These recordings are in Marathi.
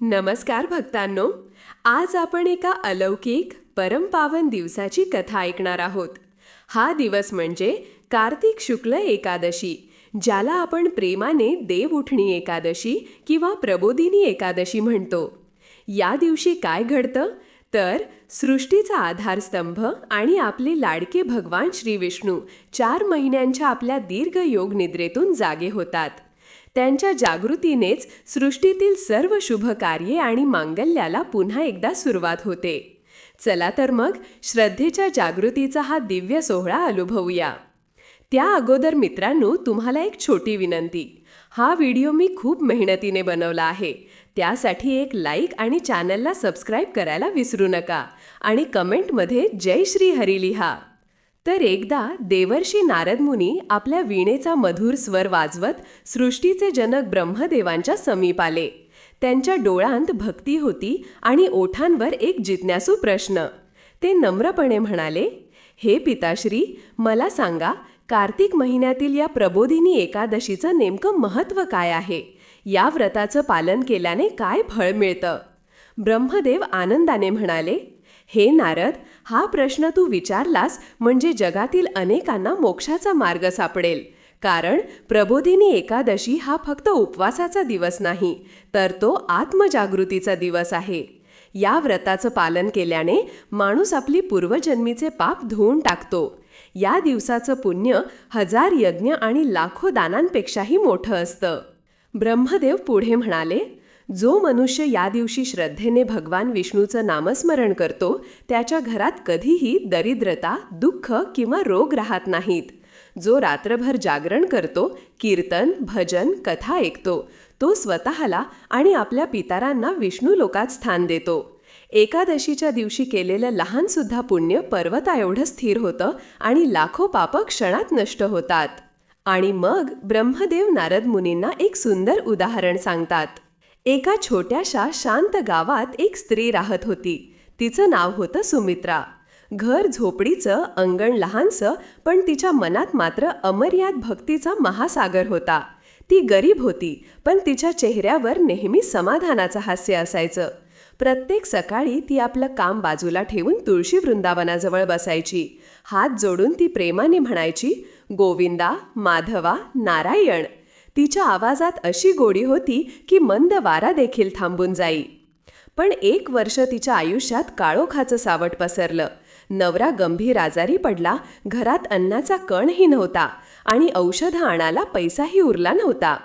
नमस्कार भक्तांनो आज आपण एका अलौकिक परमपावन दिवसाची कथा ऐकणार आहोत. हा दिवस म्हणजे कार्तिक शुक्ल एकादशी ज्याला आपण प्रेमाने देव उठणी एकादशी किंवा प्रबोधिनी एकादशी म्हणतो. या दिवशी काय घडतं? तर सृष्टीचा आधारस्तंभ आणि आपले लाडके भगवान श्री विष्णू चार महिन्यांच्या आपल्या दीर्घ योग निद्रेतून जागे होतात. त्यांच्या जागृतीनेच सृष्टीतील सर्व शुभ कार्ये आणि मांगल्याला पुन्हा एकदा सुरुवात होते. चला तर मग श्रद्धेच्या जागृतीचा हा दिव्य सोहळा अनुभवूया. त्या अगोदर मित्रांनो तुम्हाला एक छोटी विनंती. हा व्हिडिओ मी खूप मेहनतीने बनवला आहे. त्यासाठी एक लाईक आणि चॅनलला सबस्क्राईब करायला विसरू नका आणि कमेंटमध्ये जय श्री हरी लिहा. तर एकदा देवर्षी नारद मुनी आपल्या वीणेचा मधुर स्वर वाजवत सृष्टीचे जनक ब्रह्मदेवांच्या समीप आले. त्यांच्या डोळ्यांत भक्ती होती आणि ओठांवर एक जिज्ञासू प्रश्न. ते नम्रपणे म्हणाले हे पिताश्री मला सांगा कार्तिक महिन्यातील या प्रबोधिनी एकादशीचं नेमकं महत्त्व काय आहे? या व्रताचं पालन केल्याने काय फळ मिळतं? ब्रह्मदेव आनंदाने म्हणाले हे नारद हा प्रश्न तू विचारलास म्हणजे जगातील अनेकांना मोक्षाचा मार्ग सापडेल. कारण प्रबोधिनी एकादशी हा फक्त उपवासाचा दिवस नाही तर तो आत्मजागृतीचा दिवस आहे. या व्रताचं पालन केल्याने माणूस आपली पूर्वजन्मीचे पाप धुवून टाकतो. या दिवसाचं पुण्य हजार यज्ञ आणि लाखो दानांपेक्षाही मोठं असतं. ब्रह्मदेव पुढे म्हणाले जो मनुष्य या दिवशी श्रद्धेने भगवान विष्णूचं नामस्मरण करतो त्याच्या घरात कधीही दरिद्रता दुःख किंवा रोग राहत नाहीत. जो रात्रभर जागरण करतो कीर्तन भजन कथा ऐकतो तो स्वतःला आणि आपल्या पितारांना विष्णू लोकात स्थान देतो. एकादशीच्या दिवशी केलेलं लहानसुद्धा पुण्य पर्वता एवढं स्थिर होतं आणि लाखो पाप क्षणात नष्ट होतात. आणि मग ब्रह्मदेव नारद मुनींना एक सुंदर उदाहरण सांगतात. एका छोट्याशा शांत गावात एक स्त्री राहत होती. तिचं नाव होतं सुमित्रा. घर झोपडीचं अंगण लहानसं पण तिच्या मनात मात्र अमर्याद भक्तीचा महासागर होता. ती गरीब होती पण तिच्या चेहऱ्यावर नेहमी समाधानाचं हास्य असायचं. प्रत्येक सकाळी ती आपलं काम बाजूला ठेवून तुळशी वृंदावनाजवळ बसायची. हात जोडून ती प्रेमाने म्हणायची गोविंदा माधवा नारायण. तिच्या आवाजात अशी गोडी होती की मंद वारा देखील थांबून जाई. पण एक वर्ष तिच्या आयुष्यात काळोखाचं सावट पसरलं. नवरा गंभीर आजारी पडला घरात अन्नाचा कणही नव्हता आणि औषधं आणायला पैसाही उरला नव्हता.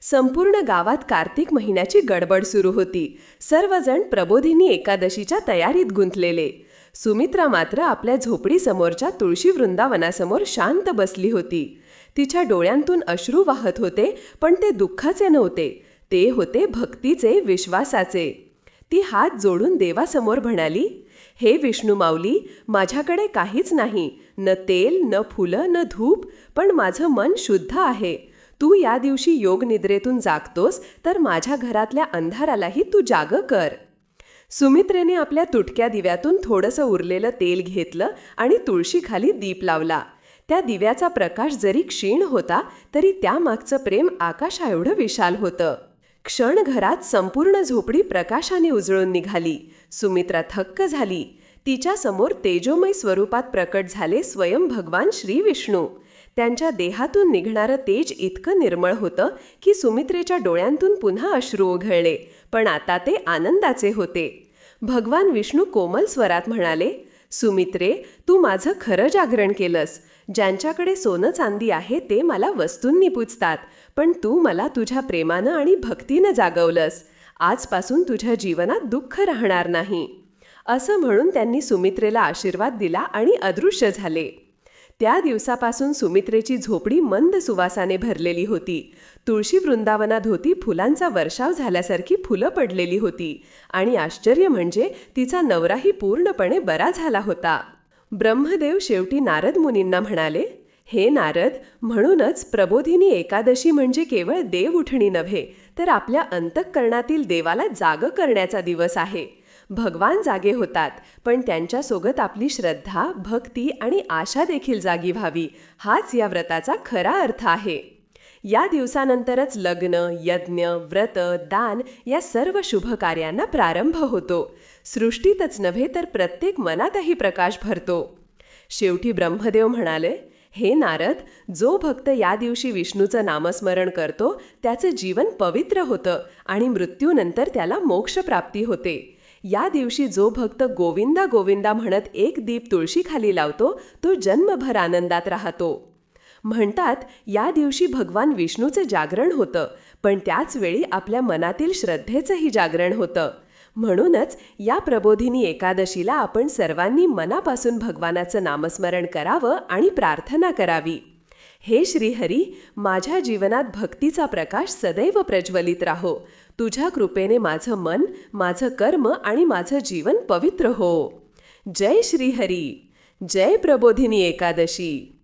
संपूर्ण गावात कार्तिक महिन्याची गडबड सुरू होती. सर्वजण प्रबोधिनी एकादशीच्या तयारीत गुंतलेले. सुमित्रा मात्र आपल्या झोपडीसमोरच्या तुळशी वृंदावनासमोर शांत बसली होती. तिच्या डोळ्यांतून अश्रू वाहत होते पण ते दुःखाचे नव्हते. ते होते भक्तीचे विश्वासाचे. ती हात जोडून देवासमोर म्हणाली हे विष्णू माऊली माझ्याकडे काहीच नाही. न तेल न फुलं न धूप पण माझं मन शुद्ध आहे. तू या दिवशी योग निद्रेतून जागतोस तर माझ्या घरातल्या अंधारालाही तू जाग कर. सुमित्रेने आपल्या तुटक्या दिव्यातून थोडंसं उरलेलं तेल घेतलं आणि तुळशीखाली दीप लावला. त्या दिव्याचा प्रकाश जरी क्षीण होता तरी त्यामागचं प्रेम आकाशा एवढं विशाल होतं. क्षण घरात संपूर्ण झोपडी प्रकाशाने उजळून निघाली. सुमित्रा थक्क झाली. तिच्या समोर तेजोमय स्वरूपात प्रकट झाले स्वयं भगवान श्री विष्णू. त्यांच्या देहातून निघणारं तेज इतकं निर्मळ होतं की सुमित्रेच्या डोळ्यांतून पुन्हा अश्रू ओघळले पण आता ते आनंदाचे होते. भगवान विष्णू कोमल स्वरात म्हणाले सुमित्रे तू माझं खरं जागरण केलंस. ज्यांच्याकडे सोनं चांदी आहे ते मला वस्तूंनी पुजतात. पण तू मला तुझ्या प्रेमानं आणि भक्तीनं जागवलंस. आजपासून तुझ्या जीवनात दुःख राहणार नाही. असं म्हणून त्यांनी सुमित्रेला आशीर्वाद दिला आणि अदृश्य झाले. त्या दिवसापासून सुमित्रेची झोपडी मंद सुवासाने भरलेली होती. तुळशी वृंदावनात होती फुलांचा वर्षाव झाल्यासारखी फुलं पडलेली होती. आणि आश्चर्य म्हणजे तिचा नवराही पूर्णपणे बरा झाला होता. ब्रह्मदेव शेवटी नारद मुनींना म्हणाले हे नारद म्हणूनच प्रबोधिनी एकादशी म्हणजे केवळ देव उठणी नव्हे तर आपल्या अंतःकरणातील देवाला जाग करण्याचा दिवस आहे. भगवान जागे होतात. पण त्यांच्यासोबत आपली श्रद्धा भक्ती आणि आशा देखील जागी व्हावी हाच या व्रताचा खरा अर्थ आहे. या दिवसानंतरच लग्न यज्ञ व्रत दान या सर्व शुभ कार्यांना प्रारंभ होतो. सृष्टीतच नव्हे तर प्रत्येक मनातही प्रकाश भरतो. शेवटी ब्रह्मदेव म्हणाले हे नारद जो भक्त या दिवशी विष्णूचं नामस्मरण करतो त्याचं जीवन पवित्र होतं आणि मृत्यूनंतर त्याला मोक्षप्राप्ती होते. या दिवशी जो भक्त गोविंदा गोविंदा म्हणत एक दीप तुळशीखाली लावतो तो जन्मभर आनंदात राहतो. म्हणतात या दिवशी भगवान विष्णूचं जागरण होतं पण त्याच वेळी आपल्या मनातील श्रद्धेचंही जागरण होतं. म्हणूनच या प्रबोधिनी एकादशीला आपण सर्वांनी मनापासून भगवानाचं नामस्मरण करावं आणि प्रार्थना करावी. हे श्रीहरी माझ्या जीवनात भक्तीचा प्रकाश सदैव प्रज्वलित राहो. तुझ्या कृपेने माझं मन माझं कर्म आणि माझं जीवन पवित्र हो. जय श्रीहरी. जय प्रबोधिनी एकादशी.